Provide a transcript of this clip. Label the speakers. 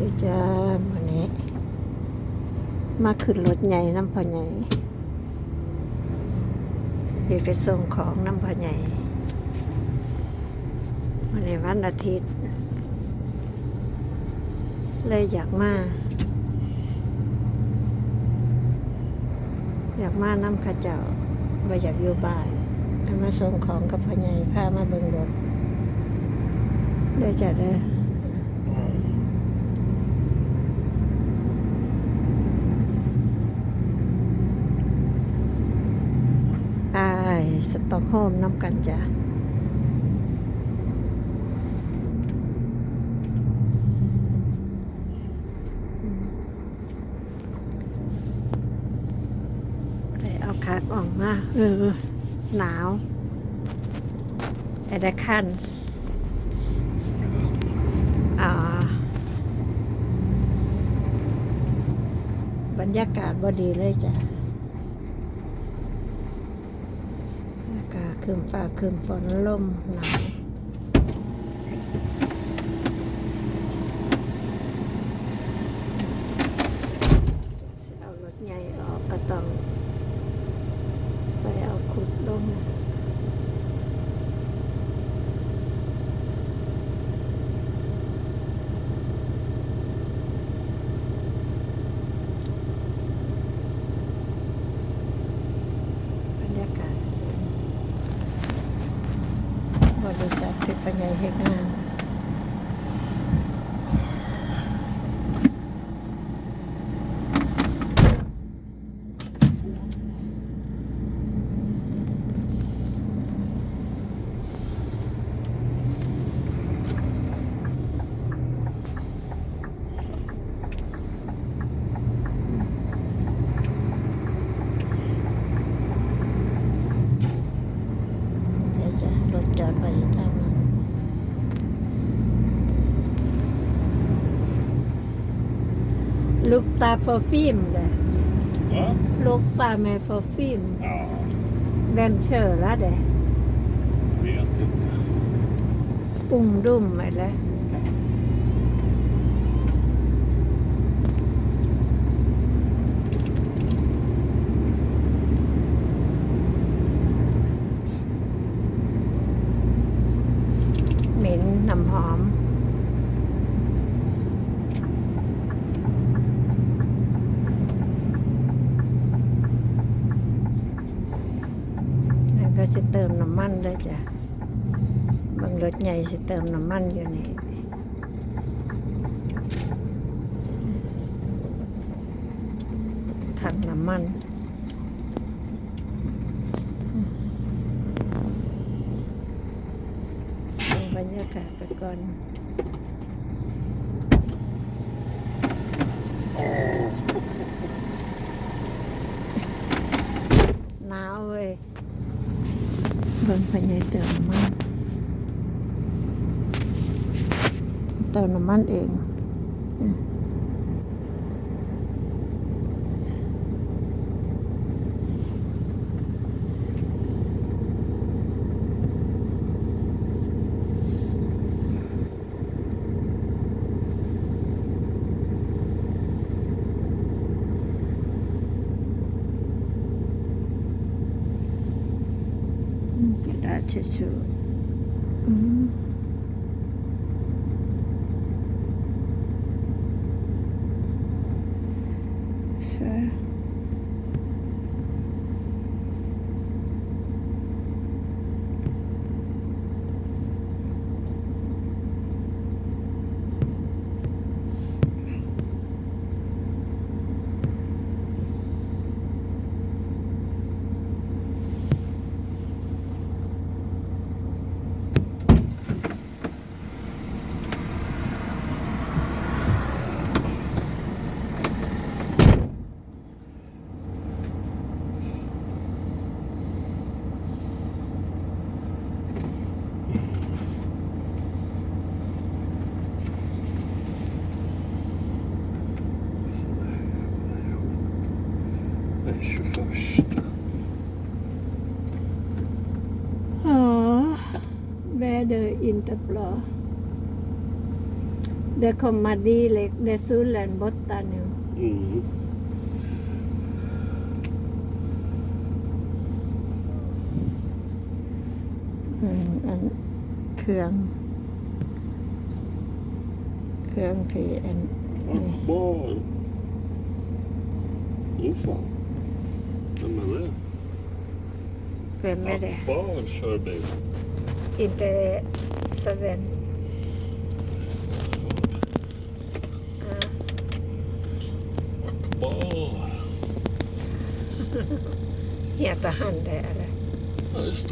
Speaker 1: ด้วยจ้าวันนี้ มาขึ้นรถใหญ่น้ำพอใหญ่เดี๋ยวไปส่งของน้ำพอใหญ่วันนี้วันอาทิตย์ เลยอยากมา อยากมาน้ำขาเจ้าว่อยากอยู่บ้านเอามาส่งของกับพ่อใหญ่พามาเบิ่งรถเด้อจ้ะเด้อไป สต็อกโฮล์มน้ำกันจ้ะไปเอาขากออกมา เออ หนาวไอ้ได้ขั้นอ่าบรรยากาศบดีเลยจ้ะอากาศ คืมฟ้าคืมฝนลมหนาวเอารถใหญ่ออกก็ต้อง ไปเอาขุดลงบรรยากาศบริ ปัญญาเหตุงาน เดี๋ยวจะรถจอดไว้อยู่ทางนั้น ลูกตา for film เลย
Speaker 2: Va?
Speaker 1: ลูกตาแม่ for film
Speaker 2: Ja,
Speaker 1: เวนเชอร์ละเด้
Speaker 2: vet inte.
Speaker 1: ปุ่งดุ่ม ไปแล้วเติมน้ำมันด้วยจ้ะบางรถใหญ่จะเติมน้ำมันอยู่นี่ถังน้ำมันดูบรรยากาศไปก่อนหนาวเว้ย บิ่งพญายเติมน้ำมันเติมน้ำมันเอง อืมอืมกระดาษเช็ดชูอืม ใช่
Speaker 2: Den 21.
Speaker 1: Ja, väder inte bra. Det kommer dit, det är Sullen borta nu.
Speaker 2: Mm.
Speaker 1: Mm, en เครื่อง เครื่องที่อัน
Speaker 2: Akbar. Åh fan. Vem är det?
Speaker 1: เป็นไม่ได้
Speaker 2: Akbar kör bil.
Speaker 1: inte Sven. Ja.
Speaker 2: Akbar.
Speaker 1: Heter han det eller?
Speaker 2: Ja, det står